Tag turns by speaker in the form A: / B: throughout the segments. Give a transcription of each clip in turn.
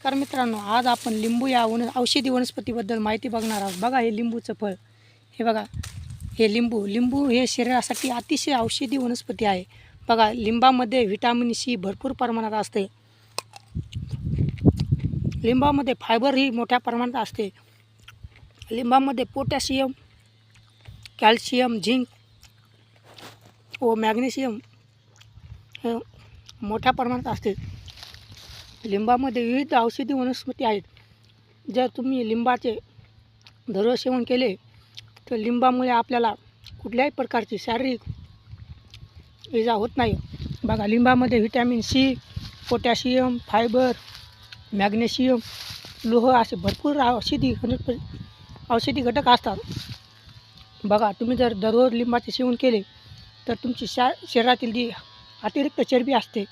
A: नमस्कार मित्रांनो आज आपण लिंबू या वन औषधी वनस्पतीबद्दल माहिती बघणार आहोत. बघा हे लिंबूचं फळ. हे बघा हे लिंबू. लिंबू हे शरीरासाठी अतिशय औषधी वनस्पती आहे. बघा लिंबामध्ये व्हिटॅमिन सी भरपूर प्रमाणात असते. लिंबामध्ये फायबर ही मोठ्या प्रमाणात असते. लिंबामध्ये पोटॅशियम कॅल्शियम झिंक व मॅग्नेशियम हे मोठ्या प्रमाणात असते. लिंबामध्ये विविध औषधी वनस्पती आहेत. जर तुम्ही लिंबाचे दररोज सेवन केले तर लिंबामुळे आपल्याला कुठल्याही प्रकारची शारीरिक इजा होत नाही. बघा लिंबामध्ये vitamin C potassium fibre magnesium लोह असे भरपूर औषधी वनस्पती औषधी घटक असतात. बघा तुम्ही जर दररोज लिंबाचे सेवन केले तर तुमची शा शरीरातील जी अतिरिक्त चरबी असते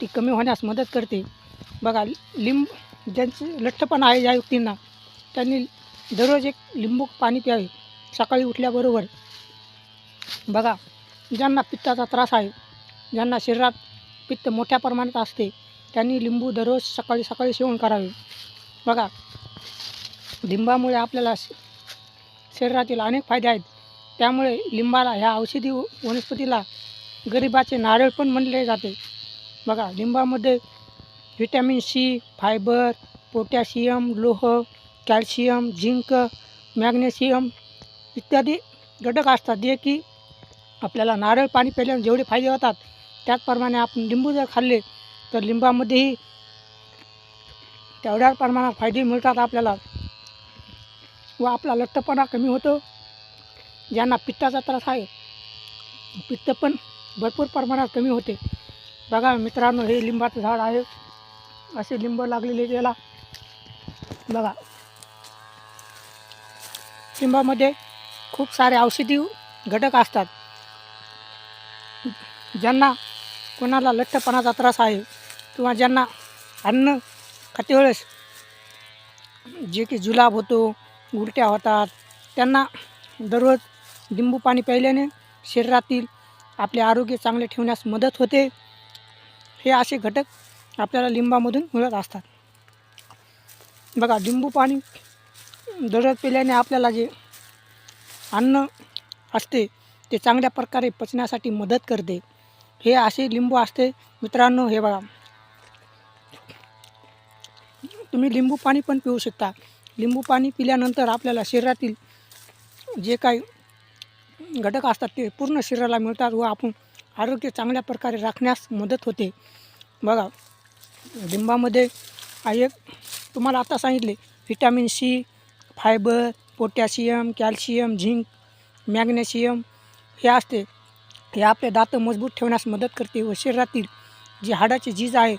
A: ती कमी होण्यास मदत करते. बघा लिंब ज्यांचे लठ्ठपणा आहे ज्या व्यक्तींना त्यांनी दररोज एक लिंबू पाणी प्यावे सकाळी उठल्याबरोबर. बघा ज्यांना पित्ताचा त्रास आहे ज्यांना शरीरात पित्त मोठ्या प्रमाणात असते त्यांनी लिंबू दररोज सकाळी सकाळी सेवन करावे. बघा लिंबामुळे आपल्याला श- शरीरातील अनेक फायदे आहेत. त्यामुळे लिंबाला ह्या औषधी व- वनस्पतीला गरिबाचे नारळ पण म्हणले जाते. बघा लिंबामध्ये व्हिटॅमिन सी फायबर पोटॅशियम लोह कॅल्शियम झिंक मॅग्नेशियम इत्यादी घटक असतात जे की आपल्याला नारळ पाणी प्यायल्याने जेवढे फायदे होतात त्याचप्रमाणे आपण लिंबू जर खाल्ले तर लिंबामध्येही तेवढ्या प्रमाणात फायदे मिळतात आपल्याला. व आपला लठ्ठपणा कमी होतो ज्यांना पित्ताचा त्रास आहे पित्त पण भरपूर प्रमाणात कमी होते. बघा मित्रांनो हे लिंबाचं झाड आहे. असे लिंब लागलेले त्याला. बघा. लिंबामध्ये खूप सारे औषधी घटक असतात. ज्यांना कोणाला लठ्ठपणाचा त्रास आहे किंवा ज्यांना अन्न खाते वेळेस जे की जुलाब होतो उलट्या होतात त्यांना दररोज लिंबू पाणी प्यायल्याने शरीरातील आपले आरोग्य चांगले ठेवण्यास मदत होते. हे असे घटक आपल्याला लिंबामधून मिळत असतात. बघा लिंबू पाणी दररोज पिल्याने आपल्याला जे अन्न असते ते चांगल्या प्रकारे पचण्यासाठी मदत करते. हे असे लिंबू असते. मित्रांनो हे बघा. तुम्ही लिंबू पाणी पण पिऊ शकता. लिंबू पाणी पिल्यानंतर आपल्याला शरीरातील जे काही घटक असतात ते पूर्ण शरीराला मिळतात व आपण आरोग्य चांगल्या प्रकारे राखण्यास मदत होते. बघा लिंबामध्ये आहे एक तुम्हाला आता सांगितले vitamin C fibre potassium calcium zinc magnesium हे असते. हे आपले दात मजबूत ठेवण्यास मदत करते व शरीरातील जी हाडाची झीज आहे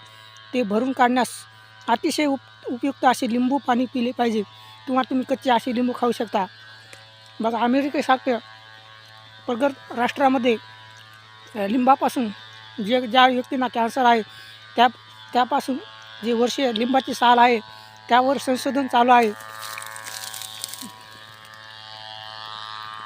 A: ते भरून काढण्यास अतिशय उप उपयुक्त असे लिंबू पाणी पिले पाहिजे. किंवा तुम्ही कच्चे असे लिंबू खाऊ शकता. बघा अमेरिकेसारख्या प्रगत राष्ट्रामध्ये लिंबापासून जे ज्या व्यक्तींना कॅन्सर आहे त्या त्यापासून जे वर्षीय लिंबाची साल आहे त्यावर संशोधन चालू आहे.